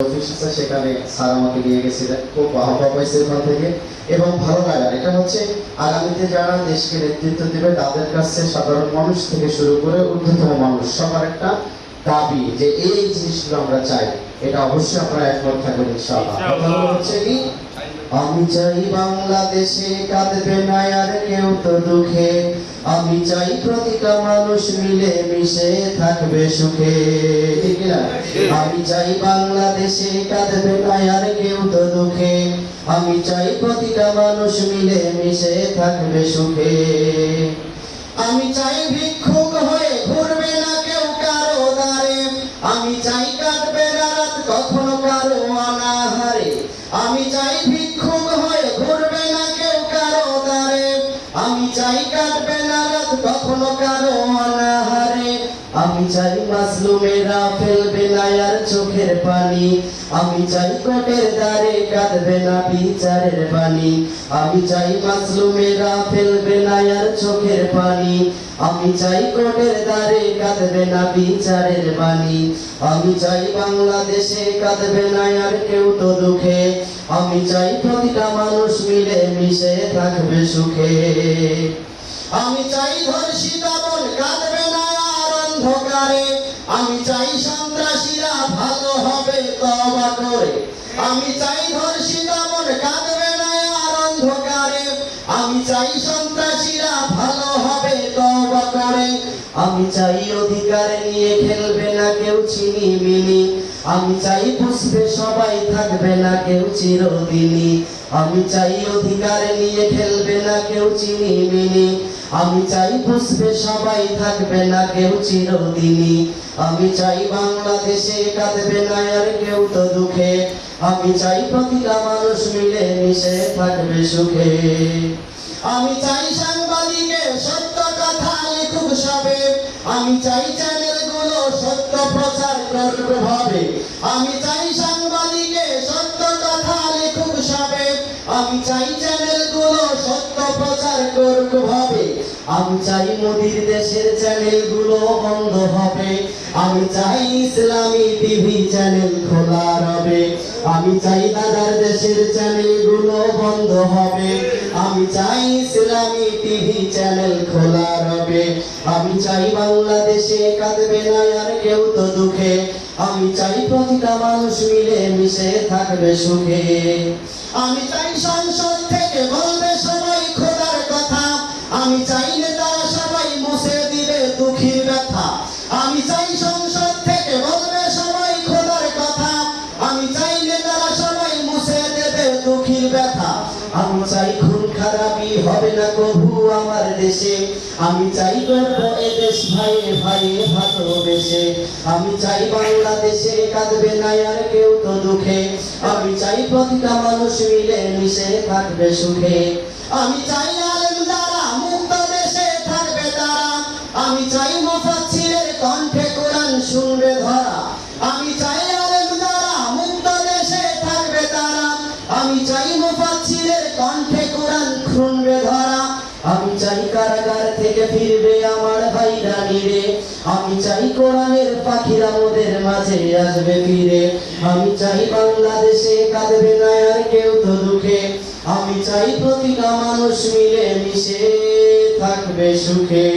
Office সেখানে sir আমাকে নিয়ে গেছিলেন খুব বাহবা পাইছে ওখান থেকে। এবং ভালো লাগার এটা হচ্ছে আগামীতে যারা দেশকে নেতৃত্ব দেবে তাদের কাছে সাধারণ মানুষ থেকে শুরু করে ঊর্ধ্বতম মানুষ সবার একটা দাবি যে এই জিনিসগুলো আমরা চাই। এটা অবশ্যই আমরা একমত থাকবেন ইনশাআল্লাহ। হচ্ছে কি আমি চাই বাংলাদেশে কাঁদবে না আর কেউ তো দুঃখে। আমি চাই প্রতিটা মানুষ মিলে মিশে থাকবে সুখে। আমি চাই বাংলাদেশে কাঁদবে না আর কেউ তো দুঃখে। আমি চাই প্রতিটা মানুষ মিলে মিশে থাকবে সুখে। আমি চাই চাই কাটবে না রাত, কখনো কারও অনাহারে। আমি চাই মাসলুমেরা ফেলবে না আর চোখের পানি। আমি চাই কোটের দ্বারে কাঁদবে না বিচারের পানি আমি চাই মাসলুমেরা ফেলবে না আর চোখের পানি। আমি চাই কোটের দ্বারে কাঁদবে না বিচারের বাণী। আমি চাই বাংলাদেশে কাঁদবে না আর কেউ তো দুঃখে। আমি চাই প্রতিটা মানুষ মিলে মিশে থাকবে সুখে। আমি চাই ধর্ষিতা বোন কাঁদবে না আর অন্ধকারে। আমি চাই সন্ত্রাসীরা ভালো হবে তবা করে। আমি চাই ধর্ষিতা চাই সন্ত্রাসীরা ভালো হবে তবা করে। আমি চাই অধিকার নিয়ে খেলবে না কেউ চিনি মিনি আমি চাই বুঝবে সবাই, থাকবে না কেউ চিরদিনই। আমি চাই অধিকার নিয়ে খেলবে না কেউ চিনি মিনি আমি চাই বুঝবে সবাই, থাকবে না কেউ চিরদিনই। আমি চাই বাংলাদেশে কাঁদবে না আর কেউ তো দুঃখে। আমি চাই প্রতিটা মানুষ মিলে মিশে থাকবে সুখে। আমি চাই সাংবাদিকে সত্য কথা লিখুক সবে। আমি চাই চ্যানেলগুলো সত্য প্রচার করবে আমি চাই প্রচার করুক ভাবে। আমি চাই মোদির দেশের চ্যানেলগুলো বন্ধ হবে। আমি চাই ইসলামী টিভি চ্যানেল খোলা রবে। আমি চাই দাদার দেশের চ্যানেলগুলো বন্ধ হবে। আমি চাই ইসলামী টিভি চ্যানেল খোলা রবে। আমি চাই বাংলাদেশে কাঁদবে না আর কেউ তো দুঃখে। আমি চাই প্রতিটা মানুষ মিলে মিশে থাকবে সুখে। আমি চাই সংসদ থেকে বলবে হবে না প্রভু আমার দেশে। আমি চাই গর্ব এ দেশ ভাইয়ে ভাইয়ে ভালোবেসে আমি চাই বাংলাদেশে কাঁদবে না আর কেউ তো দুঃখে। আমি চাই প্রতিটা মানুষ মিলে মিশে থাকবে সুখে। আমি চাই আলেম যারা মুক্ত দেশে থাকবে তারা। আমি চাই থেকে ফিরবে আমার ভাইরা নিরে। আমি চাই কোরআনের পাখিরা ওদের মাঝে আসবে ফিরে। আমি চাই বাংলাদেশে কাঁদবে না আর কেউ তো দুঃখে। আমি চাই প্রতিটা মানুষ মিলে মিশে থাকবে সুখে।